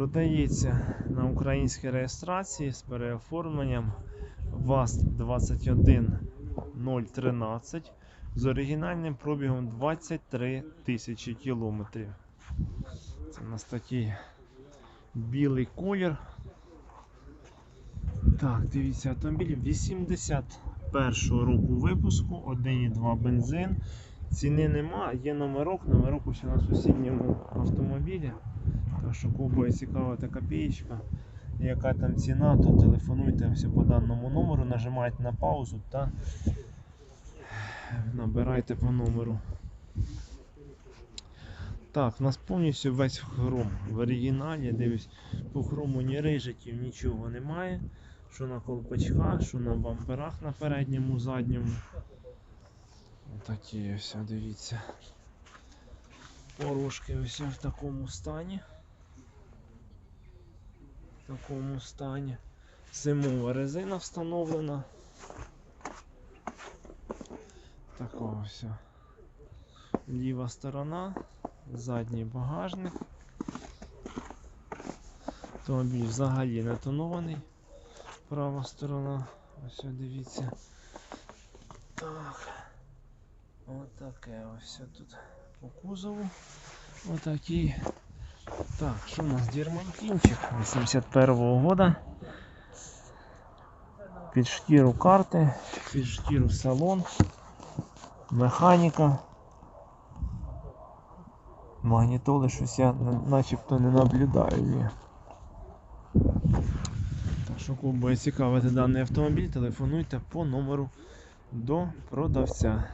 Продається на українській реєстрації з переоформленням ВАЗ 21013 з оригінальним пробігом 23 тисячі кілометрів. Це у нас такий білий колір. Так, дивіться, автомобіль 81 року випуску, 1,2 бензин. Ціни нема, є номерок, номерок ось на сусідньому автомобілі. Що буде цікава та копієчка, яка там ціна, то телефонуйте все по даному номеру, нажимайте на паузу та набирайте по номеру. Так, у нас повністю весь хром в оригіналі, дивлюсь, по хрому ні рижиків, нічого немає. Що на колпачках, що на бамперах на передньому, задньому. Отакі ось, дивіться. Порожки ось в такому стані. Такому стані. Зимова резина встановлена. Така ось. Ліва сторона, задній багажник. Автомобіль взагалі не тонований. Права сторона. Ось дивіться. Так. Отаке ось тут по кузову. Отакий. Так, що у нас Дірманкінчик 81-го года. Під шкіру карти, під шкіру салон, механіка. Магнітоли щось я начебто не наблюдаю. Так що буде цікавити даний автомобіль, телефонуйте по номеру до продавця.